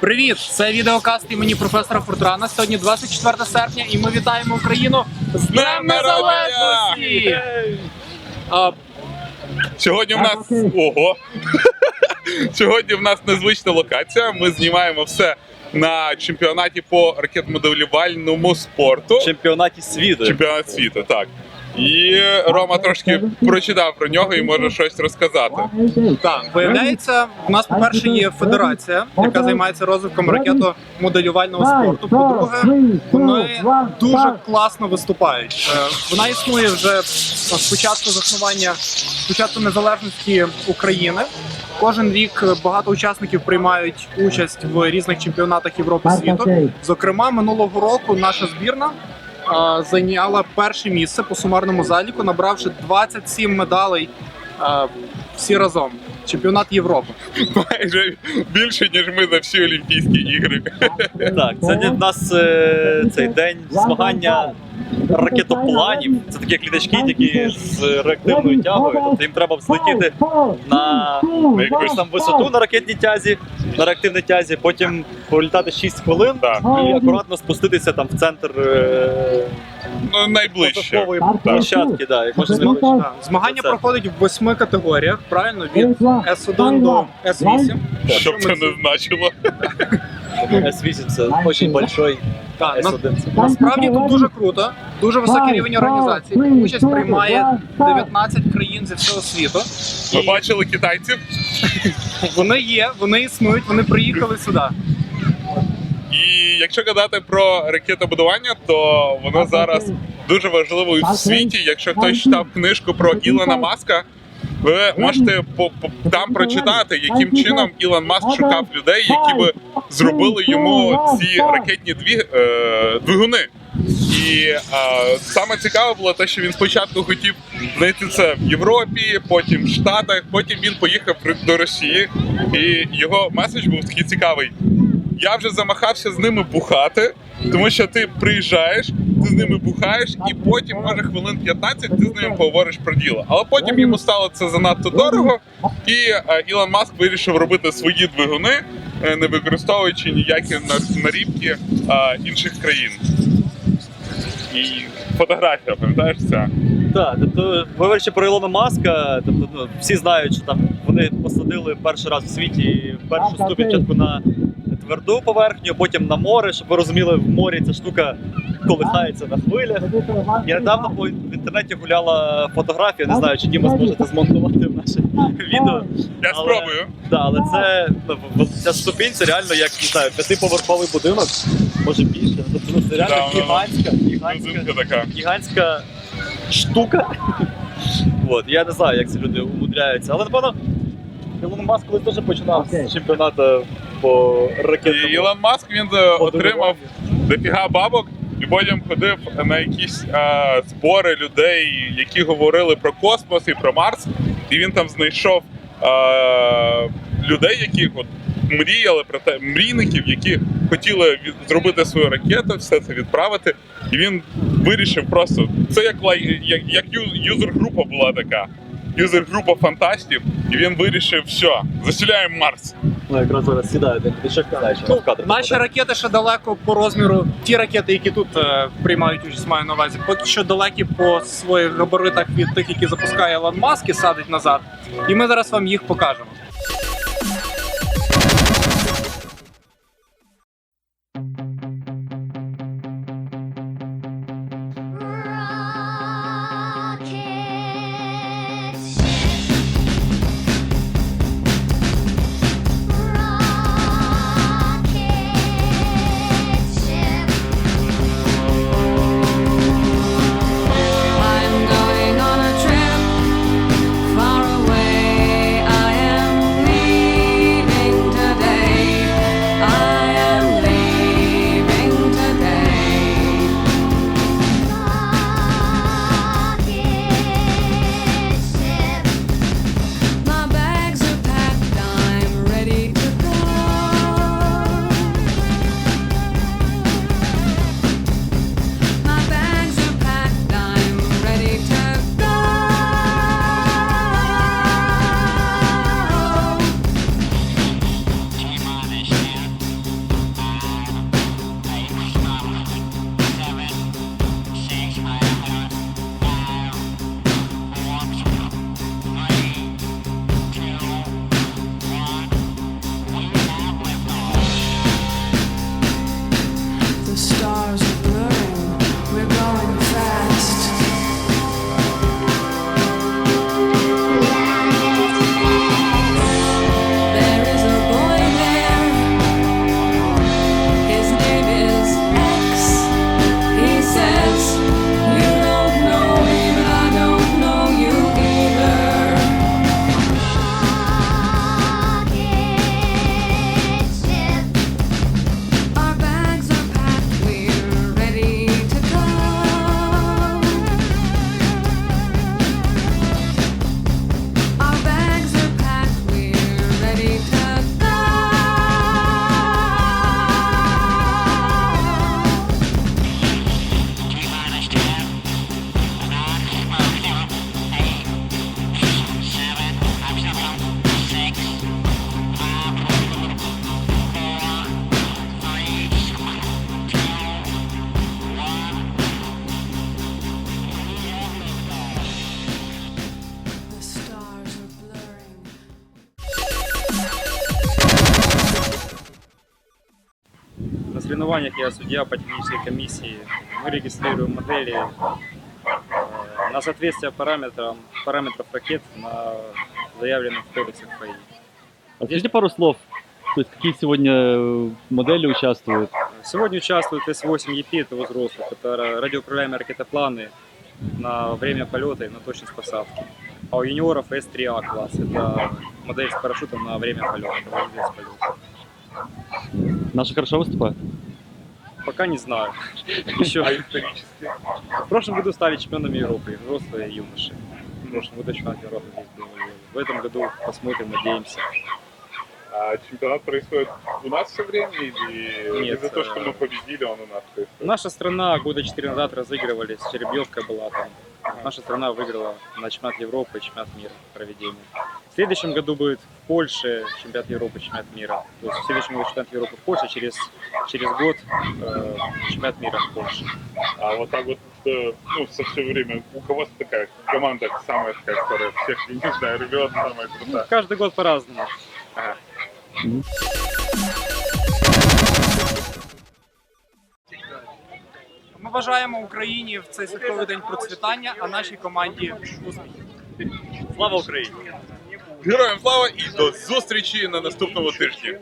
Привіт! Це відеокаст імені професора Фортрана. Сьогодні 24 серпня, і ми вітаємо Україну з Днем Незалежності! Сьогодні в нас ого. Сьогодні в нас незвична локація. Ми знімаємо все на чемпіонаті по ракетмоделювальному спорту. чемпіонаті світу. Чемпіонат світу, так. І Рома трошки прочитав про нього і може щось розказати. так, виявляється, у нас, по-перше, є федерація, яка займається розвитком ракетомоделювального спорту. По-друге, вони дуже класно виступають. Е, Вона існує вже з початку заснування, початку незалежності України. Кожен рік багато учасників приймають участь в різних чемпіонатах Європи світу. Зокрема, минулого року наша збірна зайняла перше місце по сумарному заліку, набравши 27 медалей всі разом. Чемпіонат Європи. Майже більше, ніж ми за всі Олімпійські ігри. Так, це в нас е, цей день змагання ракетопланів. Це такі як літачки, які з реактивною тягою. Тобто їм треба взлетіти на якусь там висоту на ракетній тязі, на реактивній тязі, потім політати 6 хвилин Так. і акуратно спуститися там в центр е, найближче. площадки. Да, як можна Зма- так, Змагання Оце. проходять в восьми категоріях, правильно? Від С1 до С8. Що б це не значило. С8 це дуже большой Так, на- С1. Насправді тут дуже круто, дуже високий рівень організації. Участь приймає 19 країн зі всього світу. Ви бачили китайців? вони є, вони існують, вони приїхали сюди. І якщо казати про ракетобудування, то воно зараз дуже важливо і в світі. Якщо хтось читав книжку про Ілона Маска, ви можете там прочитати, яким чином Ілон Маск шукав людей, які би зробили йому ці ракетні дві, е, двигуни. І е, саме цікаве було те, що він спочатку хотів знайти це в Європі, потім в Штатах, потім він поїхав до Росії, і його меседж був такий цікавий. Я вже замахався з ними бухати, тому що ти приїжджаєш, ти з ними бухаєш, і потім, може, хвилин 15 ти з ними поговориш про діло. Але потім йому стало це занадто дорого, і е, Ілон Маск вирішив робити свої двигуни, е, не використовуючи ніякі нарібки е, інших країн. І фотографія, пам'ятаєш це? Так, тобто, говорячи про Ілона Маска, тобто ну, всі знають, що там вони посадили перший раз в світі першу ступінь спочатку на тверду поверхню, потім на море. Щоб ви розуміли, в морі ця штука колихається на хвилях. І недавно по в інтернеті гуляла фотографія, не знаю, чи Діма зможете змонтувати в наше відео. Я Але- спробую. Да, але це ну, ця ступінь це реально як не знаю, п'ятиповерховий будинок, може більше. Тобто це реально Да, гігантська, гігантська така. гігантська штука. От, я не знаю, як ці люди умудряються. Але напевно, Ілон Маск колись теж починав з чемпіонату по І. Ілон Маск він е, отримав дофіга бабок і потім ходив на якісь е, збори людей, які говорили про космос і про Марс. І він там знайшов е, людей, які от мріяли про те, мрійників, які хотіли від, зробити свою ракету, все це відправити. І він вирішив просто це як лай- як, як юзер-група була така. Юзер-група фантастів, і він вирішив, все, засіляємо Марс. Ну, якраз зараз сідає, ти ще знаєш, Ну, в кадр. наші ракети ще далеко по розміру. Ті ракети, які тут е, приймають участь, маю на увазі, поки що далекі по своїх габаритах від тих, які запускає Елон Маск і садить назад. І ми зараз вам їх покажемо. соревнованиях я судья по технической комиссии. Мы регистрируем модели э, на соответствие параметрам, параметров ракет на заявленных в кодексах ФАИ. А скажите пару слов, то есть какие сегодня э, модели участвуют? Сегодня участвует С-8 ЕПИ, это у взрослых. Это радиоуправляемые ракетопланы на время полета и на точность посадки. А у юниоров С-3А класс. Это модель с парашютом на время полета, без полета. Наши хорошо выступают? Пока не знаю. Еще. А історично? В прошлом году стали чемпионами Европы, взрослые и юноши. В прошлом году чемпионат Европы здесь был. В этом году посмотрим, надеемся. А чемпионат происходит у нас все время или Нет, из-за того, что э, мы победили, он у нас происходит? Наша страна года 4 назад разыгрывались, жеребьевка была там. Наша страна выиграла на чемпионат Европы и чемпионат мира проведение. В следующем году будет в Польше чемпионат Европы, чемпионат мира. То есть в следующем году чемпионат Европы в Польше, через, через год э, чемпионат мира в Польше. А вот так вот, э, ну, со все время, у кого такая команда самая такая, которая всех, не знаю, рвет, самая Ну, крутая? каждый год по-разному. Ага. Ми бажаємо Україні в цей святковий день процвітання, а нашій команді успіхів. Слава Україні! Героям слава і до зустрічі на наступному тижні.